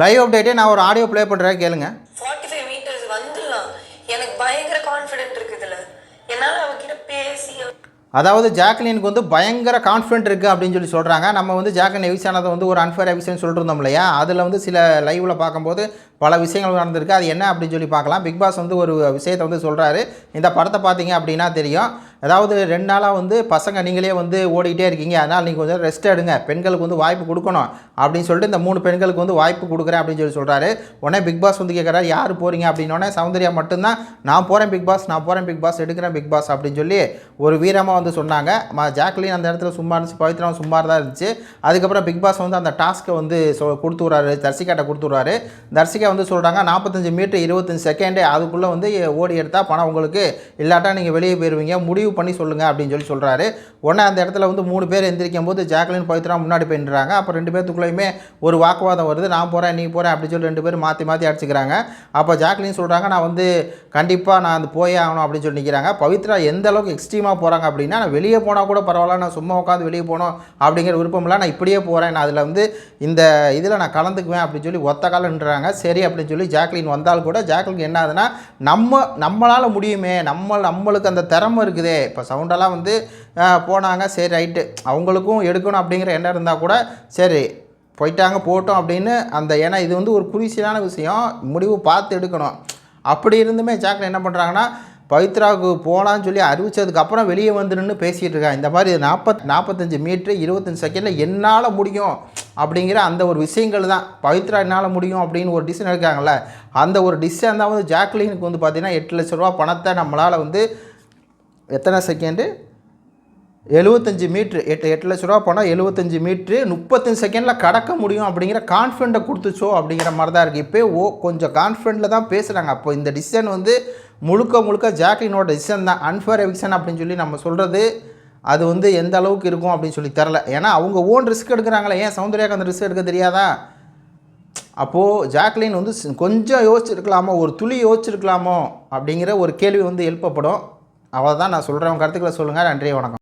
Live அப்டேட்டே நான் ஒரு audio play பண்ணுறேன் கேளுங்க. ஃபார்ட்டி ஃபைவ் மீட்டர்ஸ் வந்துடலாம். எனக்கு பயங்கர கான்ஃபிடென்ட் இருக்கு இதுல என்னால் அவகிட்ட பேசி அதாவது ஜாக்லினுக்கு வந்து பயங்கர கான்ஃபிடென்ட் இருக்குது அப்படின்னு சொல்லி சொல்கிறாங்க நம்ம வந்து ஜாக்லின் எவிஸ் ஆனதை வந்து ஒரு அன்ஃபேர் எவிஷன் சொல்லிட்டு இருந்தோம் இல்லையா? அதில் வந்து சில லைவில் பார்க்கும்போது பல விஷயங்கள் நடந்திருக்கு. அது என்ன அப்படின்னு சொல்லி பார்க்கலாம். பிக் பாஸ் வந்து ஒரு விஷயத்தை வந்து சொல்கிறாரு இந்த படத்தை பார்த்தீங்க அப்படின்னா தெரியும். அதாவது ரெண்டு நாளாக வந்து பசங்க நீங்களே வந்து ஓடிக்கிட்டே இருக்கீங்க. அதனால் நீங்கள் கொஞ்சம் ரெஸ்ட் எடுங்க. பெண்களுக்கு வந்து வாய்ப்பு கொடுக்கணும். அப்படின்னு சொல்லிட்டு இந்த மூணு பெண்களுக்கு வந்து வாய்ப்பு கொடுக்குறேன் அப்படின்னு சொல்லி சொல்கிறாரு உடனே பிக் பாஸ் வந்து கேட்குறாரு யார் போகிறீங்க அப்படின்னோடனே சௌந்தர்யா மட்டும்தான் நான் போகிறேன் பிக் பாஸ் நான் போகிறேன் பிக் பாஸ் எடுக்கிறேன் பிக் பாஸ் அப்படின்னு சொல்லி ஒரு வீரமாக வந்து சொன்னாங்க. மா ஜாக்லின் அந்த இடத்துல சும்மா இருந்துச்சு பவித்ராவும் சும்மா தான் இருந்துச்சு. அதுக்கப்புறம் பிக் பாஸ் வந்து அந்த டாஸ்க்கை வந்து சொ கொடுத்து விட்றாரு தர்சிகாட்ட கொடுத்து விட்றாரு. தர்சிகா வந்து சொல்கிறாங்க நாற்பத்தஞ்சு மீட்டர் இருபத்தஞ்சு செகண்டு அதுக்குள்ளே வந்து ஓடி எடுத்தால் பணம் உங்களுக்கு இல்லாட்டா நீங்கள் வெளியே போயிடுவீங்க முடிவு பண்ணி சொல்லுங்கள் அப்படின்னு சொல்லி சொல்கிறாரு உடனே அந்த இடத்துல வந்து மூணு பேர் எந்திரிக்கும் போது ஜாக்லின் பவித்ரா முன்னாடி போயின்றாங்க. அப்போ ரெண்டு பேத்துக்குள்ளேயுமே ஒரு வாக்குவாதம் வருது. நான் போகிறேன் நீ போகிறேன் அப்படின்னு சொல்லி ரெண்டு பேரும் மாற்றி மாற்றி அடிச்சுக்கிறாங்க. அப்போ ஜாக்லின் சொல்கிறாங்க நான் வந்து கண்டிப்பாக நான் வந்து போயே ஆகணும் அப்படின்னு சொல்லி நிற்கிறாங்க பவித்ரா எந்த அளவுக்கு எக்ஸ்ட்ரீமாக போகிறாங்க அப்படின்னா நான் வெளியே போனால் கூட பரவாயில்ல நான் சும்மா உட்காந்து வெளியே போகணும் அப்படிங்கிற விருப்பம் இல்லை நான் இப்படியே போகிறேன் நான் அதில் வந்து இந்த இதில் நான் கலந்துக்குவேன் அப்படின்னு சொல்லி ஒத்த காலன்றாங்க சரி அப்படின்னு சொல்லி ஜாக்லின் வந்தால் கூட ஜாக்லின் என்ன ஆகுதுன்னா நம்ம நம்மளால் முடியுமே நம்ம நம்மளுக்கு அந்த திறமை இருக்குதே இப்போ சவுண்டெல்லாம் வந்து போனாங்க சரி ரைட்டு. அவங்களுக்கும் எடுக்கணும் அப்படிங்கிற எண்ணம் இருந்தால் கூட சரி போயிட்டாங்க போட்டோம் அப்படின்னு அந்த ஏன்னா இது வந்து ஒரு குருசியான விஷயம். முடிவு பார்த்து எடுக்கணும். அப்படி இருந்துமே ஜாக்கில் என்ன பண்ணுறாங்கன்னா பவித்ராவுக்கு போகலான்னு சொல்லி அறிவித்ததுக்கப்புறம் வெளியே வந்து நின்று பேசிகிட்டு இருக்காங்க. இந்த மாதிரி நாற்பத் நாற்பத்தஞ்சு மீட்ரு இருபத்தஞ்சு செகண்டில் என்னால் முடியும் அப்படிங்கிற அந்த ஒரு விஷயங்கள் தான். பவித்ரா என்னால் முடியும் அப்படின்னு ஒரு டிசிஷன் எடுக்காங்கல்ல அந்த ஒரு டிசிஷன் தான் வந்து ஜாக்லினுக்கு வந்து பார்த்திங்கன்னா எட்டு லட்ச ரூபா பணத்தை நம்மளால் வந்து எத்தனை செகண்டு? எழுபத்தஞ்சு மீட்ரு. எட்டு எட்டு லட்ச ரூபா போனால் எழுபத்தஞ்சு மீட்ரு. முப்பத்தஞ்சு செகண்டில் கடக்க முடியும் அப்படிங்கிற கான்ஃபிடண்ட்டை கொடுத்துச்சோ அப்படிங்கிற மாதிரி தான் இருக்குது இப்போ ஓ கொஞ்சம் கான்ஃபிடண்ட்டில் தான் பேசுகிறாங்க அப்போ இந்த டிசிஷன் வந்து முழுக்க முழுக்க ஜாக்லினோட டிசிஷன் தான். அன்ஃபேர் எவிக்ஷன் அப்படின்னு சொல்லி நம்ம சொல்கிறது அது வந்து எந்த அளவுக்கு இருக்கும் அப்படின்னு சொல்லி தெரில ஏன்னா அவங்க ஓன் ரிஸ்க் எடுக்கிறாங்களே. ஏன் சௌந்தர்யாக்கு அந்த ரிஸ்க் எடுக்க தெரியாதா? அப்போது ஜாக்லின் வந்து கொஞ்சம் யோசிச்சிருக்கலாமோ? ஒரு துளி யோசிச்சிருக்கலாமோ? அப்படிங்கிற ஒரு கேள்வி வந்து எழுப்பப்படும். அவ்வளோதான் தான் நான் சொல்கிறேன் உங்கள் கருத்துக்களை சொல்லுங்கள் நன்றி வணக்கம்.